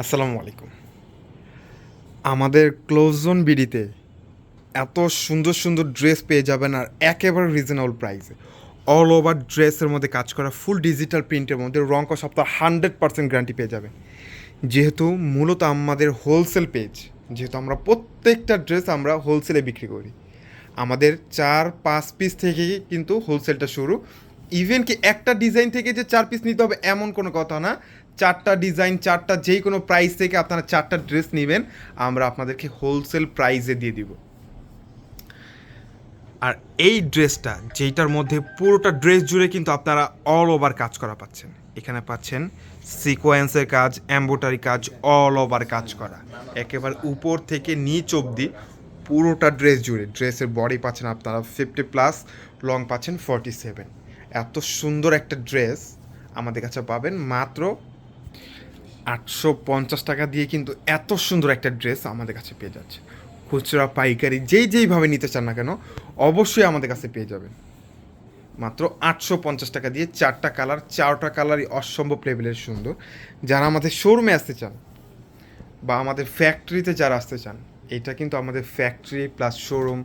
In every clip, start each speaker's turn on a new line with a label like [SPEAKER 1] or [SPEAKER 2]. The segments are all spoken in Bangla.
[SPEAKER 1] আসসালামু আলাইকুম। আমাদের ক্লোজ জোন বিডিতে এত সুন্দর সুন্দর ড্রেস পেয়ে যাবেন আর একেবারে রিজনেবল প্রাইসে অল ওভার ড্রেসের মধ্যে কাজ করা ফুল ডিজিটাল প্রিন্টের মধ্যে রং কষ আপনার হান্ড্রেড পার্সেন্ট গ্যারান্টি পেয়ে যাবেন। যেহেতু মূলত আমাদের হোলসেল পেজ যেহেতু আমরা প্রত্যেকটা ড্রেস আমরা হোলসেলে বিক্রি করি। আমাদের চার পাঁচ পিস থেকে কিন্তু হোলসেলটা শুরু ইভেন কি একটা ডিজাইন থেকে যে চার পিস নিতে হবে এমন কোনো কথা না। চারটা ডিজাইন চারটা যেই কোনো প্রাইস থেকে আপনারা চারটা ড্রেস নেবেন, আমরা আপনাদেরকে হোলসেল প্রাইসে দিয়ে দিব। আর এই ড্রেসটা যেইটার মধ্যে পুরোটা ড্রেস জুড়ে কিন্তু আপনারা অল ওভার কাজ করা পাচ্ছেন। এখানে পাচ্ছেন সিকোয়েন্সের কাজ এম্বোটারি কাজ অল ওভার কাজ করা। একেবারে উপর থেকে নিচ অবধি পুরোটা ড্রেস জুড়ে। ড্রেসের বডি পাচ্ছেন আপনারা ফিফটি প্লাস লং পাচ্ছেন ফর্টি সেভেন এত সুন্দর একটা ড্রেস আমাদের কাছে পাবেন। মাত্র আটশো পঞ্চাশ টাকা দিয়ে কিন্তু এত সুন্দর একটা ড্রেস আমাদের কাছে পেয়ে যাচ্ছে। খুচরা, পাইকারি, যেই যেইভাবে নিতে চান না কেন, অবশ্যই আমাদের কাছে পেয়ে যাবেন। মাত্র আটশো পঞ্চাশ টাকা দিয়ে চারটা কালার, চারটা কালারই অসম্ভব লেভেলের সুন্দর। যারা আমাদের শোরুমে আসতে চান বা আমাদের ফ্যাক্টরিতে যারা আসতে চান, এটা কিন্তু আমাদের ফ্যাক্টরি প্লাস শোরুম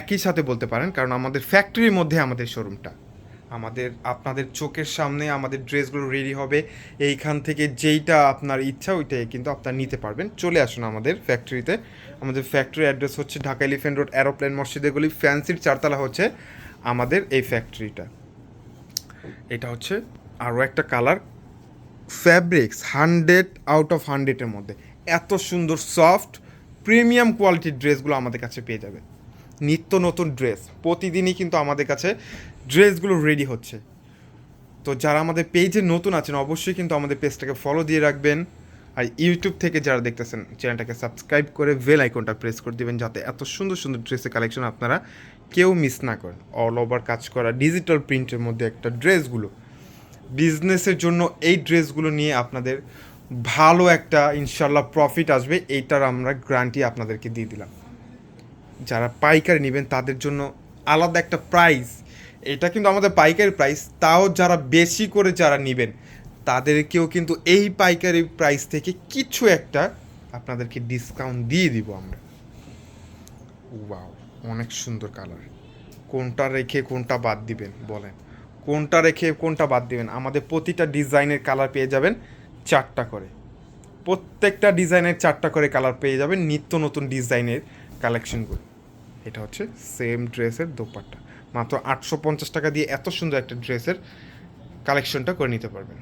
[SPEAKER 1] একই সাথে বলতে পারেন, কারণ আমাদের ফ্যাক্টরির মধ্যে আমাদের শোরুমটা আমাদের, আপনাদের চোখের সামনে আমাদের ড্রেসগুলো রেডি হবে। এইখান থেকে যেইটা আপনার ইচ্ছা ওইটাই কিন্তু আপনার নিতে পারবেন। চলে আসুন আমাদের ফ্যাক্টরিতে আমাদের ফ্যাক্টরি অ্যাড্রেস হচ্ছে ঢাকা এলিফেন্ট রোড অ্যারোপ্লেন মসজিদের ফ্যান্সির চারতলা হচ্ছে আমাদের এই ফ্যাক্টরিটা এটা হচ্ছে আরও একটা colour fabrics hundred out of হান্ড্রেডের মধ্যে। এত সুন্দর সফট প্রিমিয়াম কোয়ালিটির ড্রেসগুলো আমাদের কাছে পেয়ে যাবে। নিত্য নতুন ড্রেস। প্রতিদিনই কিন্তু আমাদের কাছে ড্রেসগুলো রেডি হচ্ছে। তো যারা আমাদের পেজে নতুন আছেন, অবশ্যই কিন্তু আমাদের পেজটাকে ফলো দিয়ে রাখবেন। আর ইউটিউব থেকে যারা দেখতেছেন চ্যানেলটাকে সাবস্ক্রাইব করে বেল আইকনটা প্রেস করে দিবেন, যাতে এত সুন্দর সুন্দর ড্রেসের কালেকশন আপনারা কেউ মিস না করেন। অল ওভার কাজ করা ডিজিটাল প্রিন্টের মধ্যে একটা ড্রেসগুলো। বিজনেসের জন্য এই ড্রেসগুলো নিয়ে আপনাদের ভালো একটা ইনশাল্লাহ প্রফিট আসবে। এইটার আমরা গ্যারান্টি আপনাদেরকে দিয়ে দিলাম। যারা পাইকারি নেবেন, তাদের জন্য আলাদা একটা প্রাইস এটা কিন্তু আমাদের পাইকারি প্রাইস তাও যারা বেশি করে যারা নেবেন, তাদেরকেও কিন্তু এই পাইকারি প্রাইস থেকে কিছু একটা আপনাদেরকে ডিসকাউন্ট দিয়ে দিব আমরা। ওয়াও অনেক সুন্দর কালার কোনটা রেখে কোনটা বাদ দিবেন, বলেন। কোনটা রেখে কোনটা বাদ দিবেন? আমাদের প্রতিটা ডিজাইনের কালার পেয়ে যাবেন চারটা করে। প্রত্যেকটা ডিজাইনের চারটা করে কালার পেয়ে যাবেন নিত্য নতুন ডিজাইনের কালেকশনগুলো এটা হচ্ছে সেম ড্রেসের দোপাট্টা। মাত্র আটশো পঞ্চাশ টাকা দিয়ে এত সুন্দর একটা ড্রেসের কালেকশনটা করে নিতে পারবেন।